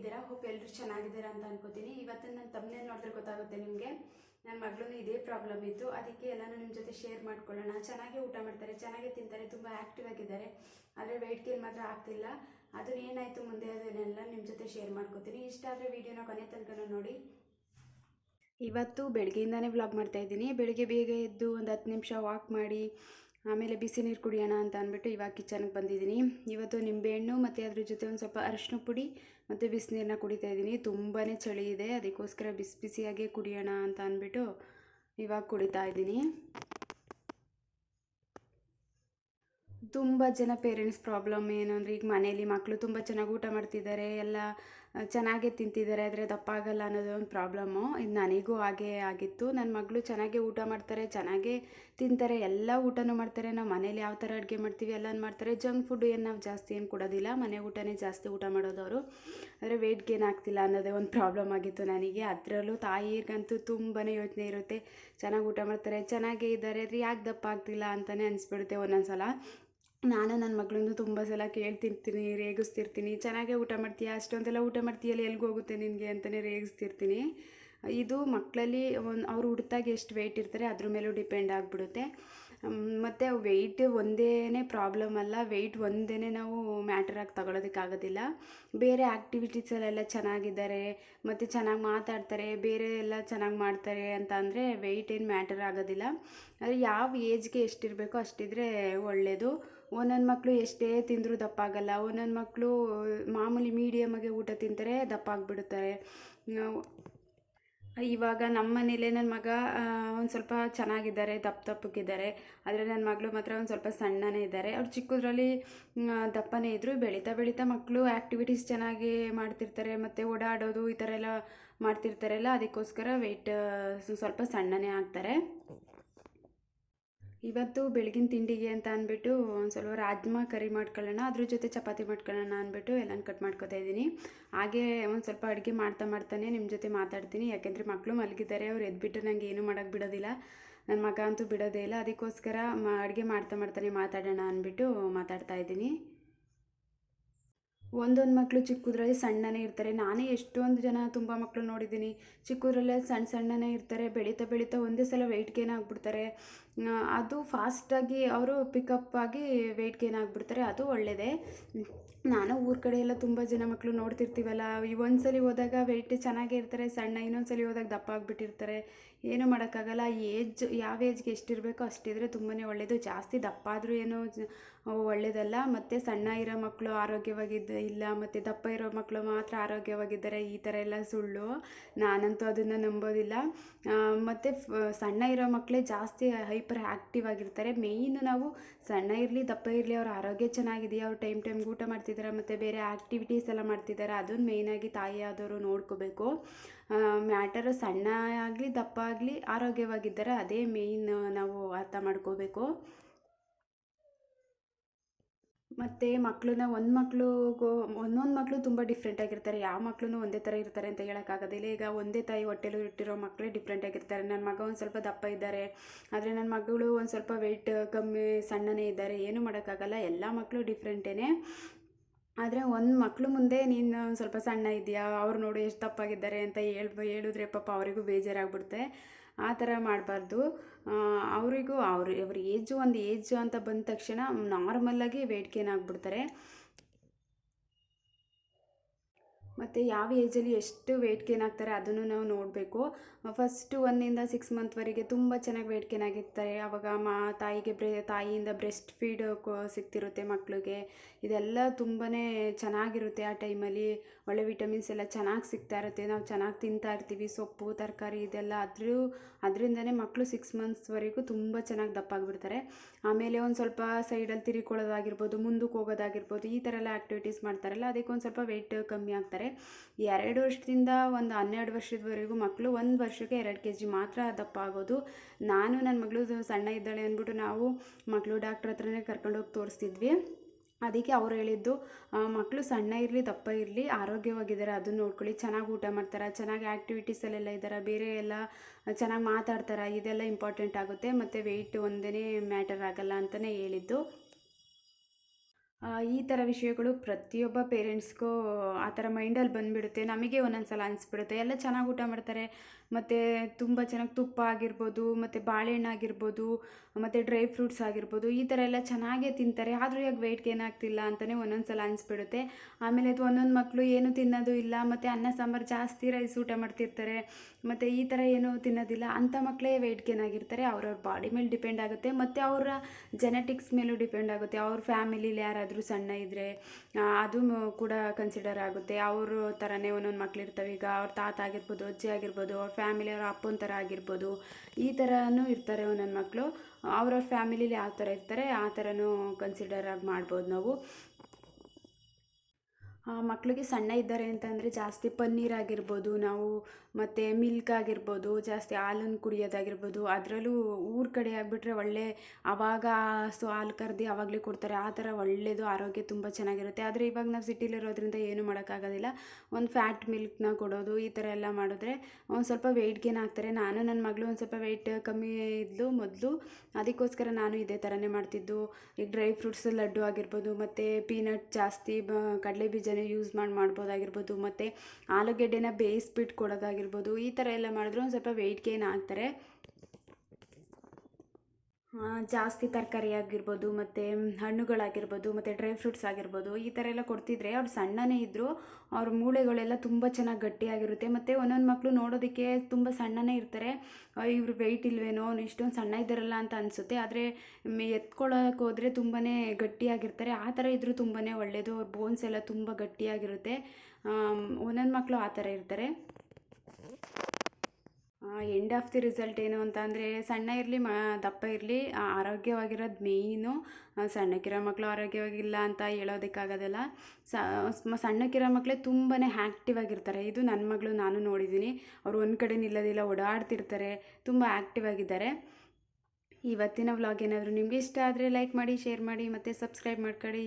ಹೇಗಿದ್ದೀರಾ? ಹೋಪ್ ಎಲ್ಲರೂ ಚೆನ್ನಾಗಿದ್ದೀರಾ ಅಂತ ಅನ್ಕೋತೀನಿ. ಇವತ್ತಿನ ನನ್ನ ತಮ್ಮನೇ ನೋಡಿದ್ರೆ ಗೊತ್ತಾಗುತ್ತೆ ನಿಮಗೆ. ನನ್ನ ಮಗಳೂ ಇದೇ ಪ್ರಾಬ್ಲಮ್ ಇತ್ತು. ಅದಕ್ಕೆ ಎಲ್ಲನೂ ನಿಮ್ಮ ಜೊತೆ ಶೇರ್ ಮಾಡ್ಕೊಳ್ಳೋಣ. ಚೆನ್ನಾಗಿ ಊಟ ಮಾಡ್ತಾರೆ, ಚೆನ್ನಾಗಿ ತಿಂತಾರೆ, ತುಂಬ ಆ್ಯಕ್ಟಿವ್ ಆಗಿದ್ದಾರೆ. ಆದರೆ ವೆಯ್ಟ್ ಗೇನ್ ಮಾತ್ರ ಆಗ್ತಿಲ್ಲ. ಅದನ್ನ ಏನಾಯಿತು ಮುಂದೆ ಅದನ್ನೆಲ್ಲ ನಿಮ್ಮ ಜೊತೆ ಶೇರ್ ಮಾಡ್ಕೋತೀನಿ. ಇಷ್ಟ ಆದರೆ ವೀಡಿಯೋನ ಕೊನೆ ತನಕ ನೋಡಿ. ಇವತ್ತು ಬೆಳಗ್ಗೆಯಿಂದಾನೇ ವ್ಲಾಗ್ ಮಾಡ್ತಾಯಿದ್ದೀನಿ ಬೆಳಗ್ಗೆ ಬೇಗ ಎದ್ದು ಒಂದು ಹತ್ತು ನಿಮಿಷ ವಾಕ್ ಮಾಡಿ ಆಮೇಲೆ ಬಿಸಿ ನೀರು ಕುಡಿಯೋಣ ಅಂತ ಅಂದ್ಬಿಟ್ಟು ಇವಾಗ ಕಿಚನ್ಗೆ ಬಂದಿದ್ದೀನಿ. ಇವತ್ತು ನಿಂಬೆಹಣ್ಣು ಮತ್ತು ಅದ್ರ ಜೊತೆ ಒಂದು ಸ್ವಲ್ಪ ಅರಶಿನ ಪುಡಿ ಮತ್ತು ಬಿಸಿನೀರನ್ನ ಕುಡಿತಾ ಇದ್ದೀನಿ. ತುಂಬಾ ಚಳಿ ಇದೆ, ಅದಕ್ಕೋಸ್ಕರ ಬಿಸಿ ಬಿಸಿಯಾಗೆ ಕುಡಿಯೋಣ ಅಂತ ಅಂದ್ಬಿಟ್ಟು ಇವಾಗ ಕುಡಿತಾ ಇದ್ದೀನಿ. ತುಂಬ ಜನ ಪೇರೆಂಟ್ಸ್ ಪ್ರಾಬ್ಲಮ್ ಏನು ಅಂದರೆ ಈಗ ಮನೇಲಿ ಮಕ್ಕಳು ತುಂಬ ಚೆನ್ನಾಗಿ ಊಟ ಮಾಡ್ತಿದ್ದಾರೆ, ಎಲ್ಲ ಚೆನ್ನಾಗೇ ತಿಂತಿದ್ದಾರೆ, ಆದರೆ ದಪ್ಪ ಆಗಲ್ಲ ಅನ್ನೋದು ಒಂದು ಪ್ರಾಬ್ಲಮ್ಮು ಇದು ನನಗೂ ಹಾಗೇ ಆಗಿತ್ತು. ನನ್ನ ಮಗಳು ಚೆನ್ನಾಗೇ ಊಟ ಮಾಡ್ತಾರೆ, ಚೆನ್ನಾಗೇ ತಿಂತಾರೆ, ಎಲ್ಲ ಊಟನೂ ಮಾಡ್ತಾರೆ. ನಾವು ಮನೇಲಿ ಯಾವ ಥರ ಅಡುಗೆ ಮಾಡ್ತೀವಿ, ಎಲ್ಲನೂ ಮಾಡ್ತಾರೆ. ಜಂಕ್ ಫುಡ್ ಏನು ನಾವು ಜಾಸ್ತಿ ಏನು ಕೊಡೋದಿಲ್ಲ. ಮನೆ ಊಟನೇ ಜಾಸ್ತಿ ಊಟ ಮಾಡೋದವರು. ಆದರೆ ವೆಯ್ಟ್ ಗೇನ್ ಆಗ್ತಿಲ್ಲ ಅನ್ನೋದೇ ಒಂದು ಪ್ರಾಬ್ಲಮ್ ಆಗಿತ್ತು ನನಗೆ. ಅದರಲ್ಲೂ ತಾಯಿಗಂತೂ ತುಂಬಾ ಯೋಚನೆ ಇರುತ್ತೆ. ಚೆನ್ನಾಗಿ ಊಟ ಮಾಡ್ತಾರೆ, ಚೆನ್ನಾಗೇ ಇದ್ದಾರೆ, ಆದರೆ ಯಾಕೆ ದಪ್ಪ ಆಗ್ತಿಲ್ಲ ಅಂತಲೇ ಅನಿಸ್ಬಿಡುತ್ತೆ ಒಂದೊಂದು ಸಲ ನಾನು ನನ್ನ ಮಗಳನ್ನು ತುಂಬ ಸಲ ಕೇಳ್ತಿರ್ತೀನಿ, ರೇಗಿಸ್ತಿರ್ತೀನಿ. ಚೆನ್ನಾಗೇ ಊಟ ಮಾಡ್ತೀಯಾ? ಅಷ್ಟೊಂದೆಲ್ಲ ಊಟ ಮಾಡ್ತೀಯಲ್ಲ, ಎಲ್ಗೆ ಹೋಗುತ್ತೆ ನಿನಗೆ ಅಂತಲೇ ರೇಗಿಸ್ತಿರ್ತೀನಿ. ಇದು ಮಕ್ಕಳಲ್ಲಿ ಒಂದು ಅವ್ರು ಹುಡ್ತಾಗ ಎಷ್ಟು ವೆಯ್ಟ್ ಇರ್ತಾರೆ ಅದ್ರ ಮೇಲೂ ಡಿಪೆಂಡ್ ಆಗಿಬಿಡುತ್ತೆ. ಮತ್ತು ವೆಯ್ಟ್ ಒಂದೇ ಪ್ರಾಬ್ಲಮ್ ಅಲ್ಲ ವೆಯ್ಟ್ ಒಂದೇ ನಾವು ಮ್ಯಾಟ್ರಾಗಿ ತಗೊಳೋದಕ್ಕಾಗೋದಿಲ್ಲ. ಬೇರೆ ಆ್ಯಕ್ಟಿವಿಟೀಸಲ್ಲೆಲ್ಲ ಚೆನ್ನಾಗಿದ್ದಾರೆ, ಮತ್ತು ಚೆನ್ನಾಗಿ ಮಾತಾಡ್ತಾರೆ, ಬೇರೆ ಎಲ್ಲ ಚೆನ್ನಾಗಿ ಮಾಡ್ತಾರೆ ಅಂತ ಅಂದರೆ ವೆಯ್ಟ್ ಏನು ಮ್ಯಾಟರ್ ಆಗೋದಿಲ್ಲ. ಆದರೆ ಯಾವ ಏಜ್ಗೆ ಎಷ್ಟಿರಬೇಕೋ ಅಷ್ಟಿದ್ರೆ ಒಳ್ಳೆಯದು ಒಂದೊಂದು ಮಕ್ಕಳು ಎಷ್ಟೇ ತಿಂದರೂ ದಪ್ಪ ಆಗಲ್ಲ ಒಂದೊಂದು ಮಕ್ಕಳು ಮಾಮೂಲಿ ಮೀಡಿಯಮಾಗೆ ಊಟ ತಿಂತಾರೆ ದಪ್ಪ ಆಗಿಬಿಡುತ್ತಾರೆ ನಾವು ಇವಾಗ ನಮ್ಮ ಮನೇಲೆ ನನ್ನ ಮಗ ಒಂದು ಸ್ವಲ್ಪ ಚೆನ್ನಾಗಿದ್ದಾರೆ, ದಪ್ಪ ದಪ್ಪಕ್ಕಿದ್ದಾರೆ ಆದರೆ ನನ್ನ ಮಗಳು ಮಾತ್ರ ಒಂದು ಸ್ವಲ್ಪ ಸಣ್ಣನೇ ಇದ್ದಾರೆ. ಅವ್ರು ಚಿಕ್ಕದ್ರಲ್ಲಿ ದಪ್ಪನೇ ಇದ್ದರು ಬೆಳೀತಾ ಬೆಳೀತಾ ಮಕ್ಕಳು ಆ್ಯಕ್ಟಿವಿಟೀಸ್ ಚೆನ್ನಾಗಿ ಮಾಡ್ತಿರ್ತಾರೆ. ಮತ್ತು ಓಡಾಡೋದು ಈ ಥರ ಎಲ್ಲ ಮಾಡ್ತಿರ್ತಾರಲ್ಲ ಅದಕ್ಕೋಸ್ಕರ ವೆಯ್ಟ್ ಸ್ವಲ್ಪ ಸಣ್ಣನೇ ಆಗ್ತಾರೆ. ಇವತ್ತು ಬೆಳಗಿನ ತಿಂಡಿಗೆ ಅಂತ ಅಂದ್ಬಿಟ್ಟು ಒಂದು ಸ್ವಲ್ಪ ರಾಜ್ಮಾ ಕರಿ ಮಾಡ್ಕೊಳ್ಳೋಣ, ಅದ್ರ ಜೊತೆ ಚಪಾತಿ ಮಾಡ್ಕೊಳ್ಳೋಣ ಅಂದ್ಬಿಟ್ಟು ಎಲ್ಲನೂ ಕಟ್ ಮಾಡ್ಕೋತಾ ಇದ್ದೀನಿ. ಹಾಗೆ ಒಂದು ಸ್ವಲ್ಪ ಅಡುಗೆ ಮಾಡ್ತಾ ಮಾಡ್ತಾನೆ ನಿಮ್ಮ ಜೊತೆ ಮಾತಾಡ್ತೀನಿ. ಯಾಕೆಂದರೆ ಮಕ್ಕಳು ಮಲಗಿದ್ದಾರೆ, ಅವ್ರು ಎದ್ಬಿಟ್ಟು ನನಗೆ ಏನೂ ಮಾಡೋಕ್ಕೆ ಬಿಡೋದಿಲ್ಲ. ನನ್ನ ಮಗ ಅಂತೂ ಬಿಡೋದೇ ಇಲ್ಲ. ಅದಕ್ಕೋಸ್ಕರ ಮಾ ಅಡುಗೆ ಮಾಡ್ತಾ ಮಾಡ್ತಾನೆ ಮಾತಾಡೋಣ ಅಂದ್ಬಿಟ್ಟು ಮಾತಾಡ್ತಾ ಇದ್ದೀನಿ. ಒಂದೊಂದು ಮಕ್ಕಳು ಚಿಕ್ಕದ್ರಲ್ಲಿ ಸಣ್ಣನೇ ಇರ್ತಾರೆ. ನಾನೇ ಎಷ್ಟೊಂದು ಜನ ತುಂಬ ಮಕ್ಕಳು ನೋಡಿದ್ದೀನಿ. ಚಿಕ್ಕದ್ರಲ್ಲೇ ಸಣ್ಣ ಸಣ್ಣನೇ ಇರ್ತಾರೆ. ಬೆಳೀತಾ ಬೆಳೀತಾ ಒಂದೇ ಸಲ ವೆಯ್ಟ್ ಗೇನ್ ಆಗಿಬಿಡ್ತಾರೆ ಅದು ಫಾಸ್ಟಾಗಿ ಅವರು ಪಿಕಪ್ ಆಗಿ ವೆಯ್ಟ್ ಗೇನ್ ಆಗಿಬಿಡ್ತಾರೆ. ಅದು ಒಳ್ಳೆಯದೇ ನಾನು ಊರ ಕಡೆ ಎಲ್ಲ ತುಂಬ ಜನ ಮಕ್ಕಳು ನೋಡ್ತಿರ್ತೀವಲ್ಲ, ಈ ಒಂದ್ಸಲಿ ಹೋದಾಗ ವೆಯ್ಟ್ ಚೆನ್ನಾಗೇ ಇರ್ತಾರೆ, ಸಣ್ಣ ಇನ್ನೊಂದ್ಸಲಿ ಹೋದಾಗ ದಪ್ಪ ಆಗಿಬಿಟ್ಟಿರ್ತಾರೆ. ಏನೂ ಮಾಡೋಕ್ಕಾಗಲ್ಲ ಏಜ್ ಯಾವ ಏಜ್ಗೆ ಎಷ್ಟಿರಬೇಕೋ ಅಷ್ಟಿದ್ರೆ ತುಂಬಾ ಒಳ್ಳೆಯದು ಜಾಸ್ತಿ ದಪ್ಪ ಆದರೂ ಏನೂ ಒಳ್ಳೆಯದಲ್ಲ ಮತ್ತು ಸಣ್ಣ ಇರೋ ಮಕ್ಕಳು ಆರೋಗ್ಯವಾಗಿದ್ದ ಇಲ್ಲ, ಮತ್ತು ದಪ್ಪ ಇರೋ ಮಕ್ಕಳು ಮಾತ್ರ ಆರೋಗ್ಯವಾಗಿದ್ದಾರೆ, ಈ ಥರ ಎಲ್ಲ ಸುಳ್ಳು. ನಾನಂತೂ ಅದನ್ನು ನಂಬೋದಿಲ್ಲ. ಮತ್ತು ಸಣ್ಣ ಇರೋ ಮಕ್ಕಳೇ ಜಾಸ್ತಿ ಹೈಪರ್ ಆ್ಯಕ್ಟಿವ್ ಆಗಿರ್ತಾರೆ. ಮೇಯ್ನು ನಾವು ಸಣ್ಣ ಇರಲಿ, ದಪ್ಪ ಇರಲಿ, ಅವ್ರ ಆರೋಗ್ಯ ಚೆನ್ನಾಗಿದೆಯಾ, ಅವ್ರು ಟೈಮ್ ಟೈಮ್ಗೆ ಊಟ ಮಾಡ್ತಿದ್ದಾರೆ ಮತ್ತು ಬೇರೆ ಆ್ಯಕ್ಟಿವಿಟೀಸ್ ಎಲ್ಲ ಮಾಡ್ತಿದ್ದಾರೆ ಅದನ್ನು ಮೇಯ್ನಾಗಿ ತಾಯಿ ಆದವರು ನೋಡ್ಕೋಬೇಕು. ಮ್ಯಾಟರು ಸಣ್ಣ ಆಗಲಿ, ದಪ್ಪ ಆಗಲಿ, ಆರೋಗ್ಯವಾಗಿದ್ದಾರೆ ಅದೇ ಮೇಯ್ನ್ ನಾವು ಅರ್ಥ ಮಾಡ್ಕೋಬೇಕು. ಮತ್ತು ಮಕ್ಕಳನ್ನ ಒಂದು ಮಕ್ಕಳಿಗೂ ಒಂದೊಂದು ಮಕ್ಕಳು ತುಂಬ ಡಿಫ್ರೆಂಟ್ ಆಗಿರ್ತಾರೆ. ಯಾವ ಮಕ್ಕಳು ಒಂದೇ ಥರ ಇರ್ತಾರೆ ಅಂತ ಹೇಳೋಕ್ಕಾಗೋದಿಲ್ಲ. ಈಗ ಒಂದೇ ತಾಯಿ ಹೊಟ್ಟೆಲು ಇಟ್ಟಿರೋ ಮಕ್ಕಳೇ ಡಿಫ್ರೆಂಟ್ ಆಗಿರ್ತಾರೆ. ನನ್ನ ಮಗ ಒಂದು ಸ್ವಲ್ಪ ದಪ್ಪ ಇದ್ದಾರೆ. ಆದರೆ ನನ್ನ ಮಗಳು ಒಂದು ಸ್ವಲ್ಪ ವೆಯ್ಟ್ ಕಮ್ಮಿ, ಸಣ್ಣನೇ ಇದ್ದಾರೆ. ಏನೂ ಮಾಡೋಕ್ಕಾಗಲ್ಲ. ಎಲ್ಲ ಮಕ್ಕಳು ಡಿಫ್ರೆಂಟೇ ಆದರೆ ಒಂದು ಮಕ್ಕಳು ಮುಂದೆ ನೀನು ಸ್ವಲ್ಪ ಸಣ್ಣ ಇದೆಯಾ ಅವ್ರು ನೋಡು ಎಷ್ಟು ತಪ್ಪಾಗಿದ್ದಾರೆ ಅಂತ ಹೇಳ್ಬ, ಹೇಳಿದ್ರೆ ಪಾಪ ಅವರಿಗೂ ಬೇಜಾರಾಗ್ಬಿಡುತ್ತೆ. ಆ ಥರ ಮಾಡಬಾರ್ದು. ಅವರಿಗೂ ಅವ್ರ ಅವ್ರ ಏಜು ಒಂದು ಏಜು ಅಂತ ಬಂದ ತಕ್ಷಣ ನಾರ್ಮಲ್ಲಾಗಿ ವೆಯ್ಟ್ ಗೇನ್ ಆಗಿಬಿಡ್ತಾರೆ ಮತ್ತು ಯಾವ ಏಜಲ್ಲಿ ಎಷ್ಟು ವೆಯ್ಟ್ ಗೇನ್ ಆಗ್ತಾರೆ ಅದನ್ನು ನಾವು ನೋಡಬೇಕು. ಫಸ್ಟು ಒಂದಿಂದ ಸಿಕ್ಸ್ ಮಂತ್ವರೆಗೆ ತುಂಬ ಚೆನ್ನಾಗಿ ವೆಯ್ಟ್ ಗೇನ್ ಆಗಿರ್ತಾರೆ ಆವಾಗ ಮಾ ತಾಯಿಗೆ ಬ್ರೆ, ತಾಯಿಯಿಂದ ಬ್ರೆಸ್ಟ್ ಫೀಡ್ ಸಿಗ್ತಿರುತ್ತೆ ಮಕ್ಕಳಿಗೆ ಇದೆಲ್ಲ ತುಂಬಾ ಚೆನ್ನಾಗಿರುತ್ತೆ ಆ ಟೈಮಲ್ಲಿ. ಒಳ್ಳೆ ವಿಟಮಿನ್ಸ್ ಎಲ್ಲ ಚೆನ್ನಾಗಿ ಸಿಗ್ತಾ ಇರುತ್ತೆ. ನಾವು ಚೆನ್ನಾಗಿ ತಿಂತಾ ಇರ್ತೀವಿ. ಸೊಪ್ಪು, ತರಕಾರಿ ಇದೆಲ್ಲ ಅದ್ರೂ ಅದರಿಂದನೇ ಮಕ್ಕಳು ಸಿಕ್ಸ್ ಮಂತ್ಸ್ವರೆಗೂ ತುಂಬ ಚೆನ್ನಾಗಿ ದಪ್ಪ ಆಗಿಬಿಡ್ತಾರೆ ಆಮೇಲೆ ಒಂದು ಸ್ವಲ್ಪ ಸೈಡಲ್ಲಿ ತಿರುಕೊಳ್ಳೋದಾಗಿರ್ಬೋದು, ಮುಂದಕ್ಕೆ ಹೋಗೋದಾಗಿರ್ಬೋದು, ಈ ಥರ ಎಲ್ಲ ಆ್ಯಕ್ಟಿವಿಟೀಸ್ ಮಾಡ್ತಾರಲ್ಲ ಅದಕ್ಕೆ ಒಂದು ಸ್ವಲ್ಪ ವೆಯ್ಟ್ ಕಮ್ಮಿ ಆಗ್ತಾರೆ. ಎರಡು ವರ್ಷದಿಂದ ಒಂದು ಹನ್ನೆರಡು ವರ್ಷದವರೆಗೂ ಮಕ್ಕಳು ಒಂದು ವರ್ಷಕ್ಕೆ ಎರಡು ಕೆ ಜಿ ಮಾತ್ರ ದಪ್ಪ ಆಗೋದು ನಾನು ನನ್ನ ಮಗಳು ಸಣ್ಣ ಇದ್ದಾಳೆ ಅಂದ್ಬಿಟ್ಟು ನಾವು ಮಕ್ಕಳು ಡಾಕ್ಟ್ರ್ ಹತ್ರನೇ ಕರ್ಕೊಂಡೋಗಿ ತೋರಿಸ್ತಿದ್ವಿ. ಅದಕ್ಕೆ ಅವ್ರು ಹೇಳಿದ್ದು ಮಕ್ಕಳು ಸಣ್ಣ ಇರಲಿ, ದಪ್ಪ ಇರಲಿ, ಆರೋಗ್ಯವಾಗಿದ್ದಾರೆ, ಅದನ್ನು ನೋಡ್ಕೊಳ್ಳಿ. ಚೆನ್ನಾಗಿ ಊಟ ಮಾಡ್ತಾರೆ, ಚೆನ್ನಾಗಿ ಆ್ಯಕ್ಟಿವಿಟೀಸಲ್ಲೆಲ್ಲ ಇದ್ದಾರೆ, ಬೇರೆ ಎಲ್ಲ ಚೆನ್ನಾಗಿ ಮಾತಾಡ್ತಾರೆ, ಇದೆಲ್ಲ ಇಂಪಾರ್ಟೆಂಟ್ ಆಗುತ್ತೆ. ಮತ್ತು ವೆಯ್ಟ್ ಒಂದೇ ಮ್ಯಾಟರ್ ಆಗಲ್ಲ ಅಂತಲೇ ಹೇಳಿದ್ದು. ಈ ಥರ ವಿಷಯಗಳು ಪ್ರತಿಯೊಬ್ಬ ಪೇರೆಂಟ್ಸ್ಗೂ ಆ ಥರ ಮೈಂಡಲ್ಲಿ ಬಂದುಬಿಡುತ್ತೆ. ನಮಗೆ ಒಂದೊಂದು ಸಲ ಅನಿಸ್ಬಿಡುತ್ತೆ. ಎಲ್ಲ ಚೆನ್ನಾಗಿ ಊಟ ಮಾಡ್ತಾರೆ. ಮತ್ತು ತುಂಬ ಚೆನ್ನಾಗಿ ತುಪ್ಪ ಆಗಿರ್ಬೋದು, ಮತ್ತು ಬಾಳೆಹಣ್ಣು ಆಗಿರ್ಬೋದು, ಮತ್ತು ಡ್ರೈ ಫ್ರೂಟ್ಸ್ ಆಗಿರ್ಬೋದು, ಈ ಥರ ಎಲ್ಲ ಚೆನ್ನಾಗೇ ತಿಂತಾರೆ. ಆದರೂ ಯಾಕೆ ವೆಯ್ಟ್ ಗೇನ್ ಆಗ್ತಿಲ್ಲ ಅಂತಲೇ ಒಂದೊಂದು ಸಲ ಅನಿಸ್ಬಿಡುತ್ತೆ. ಆಮೇಲೆ ಅದು ಒಂದೊಂದು ಮಕ್ಕಳು ಏನು ತಿನ್ನೋದು ಇಲ್ಲ, ಮತ್ತು ಅನ್ನ, ಸಾಂಬಾರು ಜಾಸ್ತಿ ರೈಸ್ ಊಟ ಮಾಡ್ತಿರ್ತಾರೆ, ಮತ್ತು ಈ ಥರ ಏನೂ ತಿನ್ನೋದಿಲ್ಲ. ಅಂಥ ಮಕ್ಕಳೇ ವೆಯ್ಟ್ ಗೇನ್ ಆಗಿರ್ತಾರೆ. ಅವ್ರವ್ರ ಬಾಡಿ ಮೇಲೆ ಡಿಪೆಂಡ್ ಆಗುತ್ತೆ. ಮತ್ತು ಅವರ ಜೆನೆಟಿಕ್ಸ್ ಮೇಲೂ ಡಿಪೆಂಡ್ ಆಗುತ್ತೆ. ಅವ್ರ ಫ್ಯಾಮಿಲಿಲಿ ಯಾರಾದರೂ ಸಣ್ಣ ಇದ್ದರೆ ಅದು ಕೂಡ ಕನ್ಸಿಡರ್ ಆಗುತ್ತೆ. ಅವ್ರ ಥರನೇ ಒಂದೊಂದು ಮಕ್ಳು ಇರ್ತವೆ ಈಗ ಅವ್ರ ತಾತ ಆಗಿರ್ಬೋದು, ಅಜ್ಜಿ ಆಗಿರ್ಬೋದು, ಅವ್ರ ಫ್ಯಾಮಿಲಿ ಅವ್ರ ಅಪ್ಪನ ಥರ ಆಗಿರ್ಬೋದು, ಈ ಥರನೂ ಇರ್ತಾರೆ ಒಂದೊಂದು ಮಕ್ಕಳು ಅವ್ರವ್ರ ಫ್ಯಾಮಿಲಿಲಿ ಯಾವ ಥರ ಇರ್ತಾರೆ, ಆ ಥರನೂ ಕನ್ಸಿಡರ್ ಆಗಿ ಮಾಡ್ಬೋದು ನಾವು. ಆ, ಮಕ್ಳಿಗೆ ಸಣ್ಣ ಇದ್ದಾರೆ ಅಂತಂದರೆ ಜಾಸ್ತಿ ಪನ್ನೀರ್ ಆಗಿರ್ಬೋದು ನಾವು ಮತ್ತು ಮಿಲ್ಕ್ ಆಗಿರ್ಬೋದು ಜಾಸ್ತಿ ಹಾಲನ್ನು ಕುಡಿಯೋದಾಗಿರ್ಬೋದು ಅದರಲ್ಲೂ ಊರ ಕಡೆ ಆಗಿಬಿಟ್ರೆ ಒಳ್ಳೆ ಆವಾಗ ಸೊ ಹಾಲು ಕರ್ದು ಆವಾಗಲೇ ಕೊಡ್ತಾರೆ ಆ ಥರ ಒಳ್ಳೆಯದು ಆರೋಗ್ಯ ತುಂಬ ಚೆನ್ನಾಗಿರುತ್ತೆ. ಆದರೆ ಇವಾಗ ನಾವು ಸಿಟಿಲಿರೋದ್ರಿಂದ ಏನೂ ಮಾಡೋಕ್ಕಾಗೋದಿಲ್ಲ. ಒಂದು ಫ್ಯಾಟ್ ಮಿಲ್ಕ್ನ ಕೊಡೋದು ಈ ಥರ ಎಲ್ಲ ಮಾಡಿದ್ರೆ ಒಂದು ಸ್ವಲ್ಪ ವೆಯ್ಟ್ ಗೇನ್ ಆಗ್ತಾರೆ ನಾನು ನನ್ನ ಮಗಳು ಒಂದು ಸ್ವಲ್ಪ ವೆಯ್ಟ್ ಕಮ್ಮಿ ಇದ್ದು ಮೊದಲು ಅದಕ್ಕೋಸ್ಕರ ನಾನು ಇದೇ ಥರನೇ ಮಾಡ್ತಿದ್ದು. ಈಗ ಡ್ರೈ ಫ್ರೂಟ್ಸ್ ಲಡ್ಡು ಆಗಿರ್ಬೋದು ಮತ್ತು ಪೀನಟ್ ಜಾಸ್ತಿ ಕಡಲೆ ಬೀಜನೇ ಯೂಸ್ ಮಾಡಿ ಮಾಡ್ಬೋದಾಗಿರ್ಬೋದು, ಮತ್ತು ಆಲೂಗೆಡ್ಡೆನ ಬೇಯಿಸ್ಬಿಟ್ಟು ಕೊಡೋದಾಗಿರ್ಬೋದು ಈ ಥರ ಎಲ್ಲ ಮಾಡಿದ್ರೆ ಒಂದು ಸ್ವಲ್ಪ ವೆಯ್ಟ್ ಗೇನ್ ಆಗ್ತಾರೆ. ಜಾಸ್ತಿ ತರಕಾರಿ ಆಗಿರ್ಬೋದು ಮತ್ತು ಹಣ್ಣುಗಳಾಗಿರ್ಬೋದು ಮತ್ತು ಡ್ರೈ ಫ್ರೂಟ್ಸ್ ಆಗಿರ್ಬೋದು ಈ ಥರ ಎಲ್ಲ ಕೊಡ್ತಿದ್ರೆ ಅವ್ರು ಸಣ್ಣನೇ ಇದ್ದರು ಅವ್ರ ಮೂಳೆಗಳೆಲ್ಲ ತುಂಬ ಚೆನ್ನಾಗಿ ಗಟ್ಟಿಯಾಗಿರುತ್ತೆ. ಮತ್ತು ಒಂದೊಂದು ಮಕ್ಕಳು ನೋಡೋದಕ್ಕೆ ತುಂಬ ಸಣ್ಣನೇ ಇರ್ತಾರೆ. ಇವರು ವೆಯ್ಟ್ ಇಲ್ವೇನೋ, ಅವ್ನು ಇಷ್ಟೊಂದು ಸಣ್ಣ ಇದ್ದಾರಲ್ಲ ಅಂತ ಅನಿಸುತ್ತೆ. ಆದರೆ ಎತ್ಕೊಳ್ಳೋಕೆ ಹೋದರೆ ತುಂಬಾ ಗಟ್ಟಿಯಾಗಿರ್ತಾರೆ. ಆ ಥರ ಇದ್ದರೂ ತುಂಬಾ ಒಳ್ಳೆಯದು ಅವ್ರ ಬೋನ್ಸ್ ಎಲ್ಲ ತುಂಬ ಗಟ್ಟಿಯಾಗಿರುತ್ತೆ. ಒಂದೊಂದು ಮಕ್ಕಳು ಆ ಥರ ಇರ್ತಾರೆ. ಎಂಡ್ ಆಫ್ ದಿ ರಿಸಲ್ಟ್ ಏನು ಅಂತ ಅಂದರೆ ಸಣ್ಣ ಇರಲಿ, ಮ, ದಪ್ಪ ಇರಲಿ ಆರೋಗ್ಯವಾಗಿರೋದು ಮೇಯ್ನು ಸಣ್ಣಕ್ಕಿರೋ ಮಕ್ಕಳು ಆರೋಗ್ಯವಾಗಿಲ್ಲ ಅಂತ ಹೇಳೋದಕ್ಕಾಗೋದಿಲ್ಲ. ಸಣ್ಣಕ್ಕಿರೋ ಮಕ್ಕಳೇ ತುಂಬಾ ಆ್ಯಕ್ಟಿವ್ ಆಗಿರ್ತಾರೆ. ಇದು ನನ್ನ ಮಗಳು ನಾನು ನೋಡಿದ್ದೀನಿ ಅವರು ಒಂದು ಕಡೆ ನಿಲ್ಲೋದಿಲ್ಲ, ಓಡಾಡ್ತಿರ್ತಾರೆ, ತುಂಬ ಆ್ಯಕ್ಟಿವ್ ಆಗಿದ್ದಾರೆ. ಇವತ್ತಿನ ವ್ಲಾಗ್ ಏನಾದರೂ ನಿಮಗೆ ಇಷ್ಟ ಆದರೆ ಲೈಕ್ ಮಾಡಿ ಶೇರ್ ಮಾಡಿ ಮತ್ತು ಸಬ್ಸ್ಕ್ರೈಬ್ ಮಾಡ್ಕೊಳ್ಳಿ.